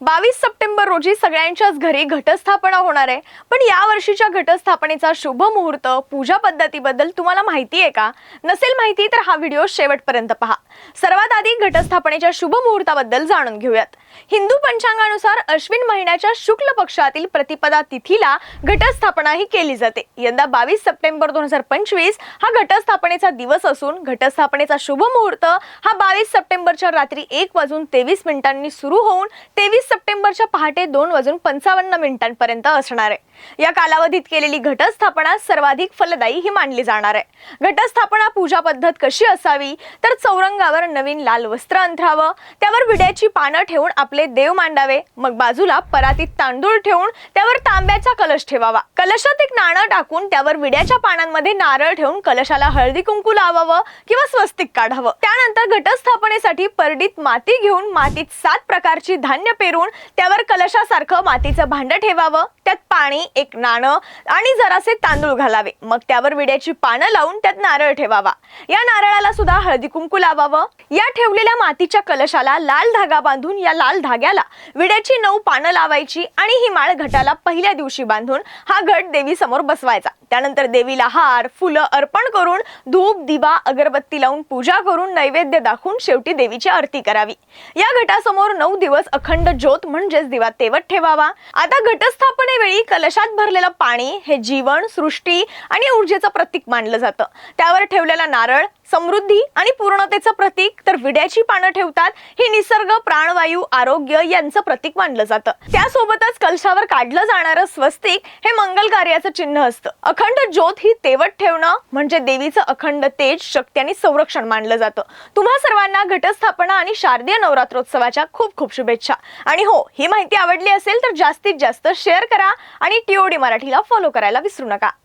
बावीस सप्टेंबर रोजी सगळ्यांच्याच घरी घटस्थापना होणार आहे. पण या वर्षीच्या घटस्थापनेचा शुभ मुहूर्त पूजा पद्धतीबद्दल तुम्हाला माहिती आहे का? नसेल माहिती तर हा व्हिडिओ शेवटपर्यंत पहा. सर्वात आधी घटस्थापनेच्या शुभ मुहूर्ताबद्दल जाणून घेऊयात. हिंदू पंचांगानुसार अश्विन महिन्याच्या शुक्ल पक्षातील प्रतिपदा तिथीला घटस्थापना ही केली जाते. यंदा बावीस सप्टेंबर दोन हजार पंचवीस हा घटस्थापनेचा दिवस असून घटस्थापनेचा शुभ मुहूर्त हा बावीस सप्टेंबरच्या रात्री एक वाजून तेवीस मिनिटांनी सुरू होऊन तेवीस सप्टेंबरच्या पहाटे दोन वाजून पंचावन्न मिनिटांपर्यंत असणार आहे. या कालावधीत केलेली घटस्थापना सर्वाधिक फलदायी ही मानली जाणार आहे. घटस्थापना पूजा पद्धत कशी असावी? तर चौरंगावर नवीन लाल वस्त्र अंथरावं. त्यावर विड्याची पानं ठेवून आपले देव मांडावे. मग बाजूला परातीत तांदूळ ठेवून त्यावर तांब्याचा कलश ठेवावा. कलशात एक नाणं टाकून त्यावर विड्याच्या पानांमध्ये नारळ ठेवून कलशाला हळदी कुंकू लावावं किंवा स्वस्तिक काढावं. त्यानंतर घटस्थापनेसाठी परडीत माती घेऊन मातीत सात प्रकारची धान्य पेरू ठेवून त्यावर कलशासारखं मातीचं भांडं ठेवावं. त्यात पाणी एक नाणं आणि जरासे तांदूळ घालावे. मग त्यावर विड्याची पानं लावून त्यात नारळ ठेवावा. या नारळाला सुद्धा हळदी कुंकू लावावं. या ठेवलेल्या मातीच्या कलशाला लाल धागा बांधून या लाल धाग्याला विड्याची नऊ पानं लावायची आणि ही माळ घटाला पहिल्या दिवशी बांधून हा घट देवी समोर बसवायचा. त्यानंतर देवीला हार फुलं अर्पण करून धूप दिवा अगरबत्ती लावून पूजा करून नैवेद्य दाखवून शेवटी देवीची आरती करावी. या घटासमोर नऊ दिवस अखंड ज्योत म्हणजेच दिवा तेवत ठेवावा. आता घटस्थापने वेळी कलशात भरलेलं पाणी हे जीवन सृष्टी आणि ऊर्जेचं प्रतीक मानलं जातं. त्यावर ठेवलेला नारळ समृद्धी आणि पूर्णतेचं प्रतीक तर विड्याची पानं ठेवतात हे निसर्ग प्राणवायू आरोग्य यांचं प्रतीक मानलं जातं. त्यासोबतच कलशावर काढलं जाणारं स्वस्तिक हे मंगल कार्याचं चिन्ह असतं. अखंड ज्योत ही तेवट ठेवणं म्हणजे देवीचं अखंड तेज शक्ती आणि संरक्षण मानलं जातं. तुम्हा सर्वांना घटस्थापना आणि शारदीय नवरात्रोत्सवाच्या खूप खूप शुभेच्छा. आणि हो ही माहिती आवडली असेल तर जास्तीत जास्त शेअर करा आणि टीओडी मराठीला फॉलो करायला विसरू नका.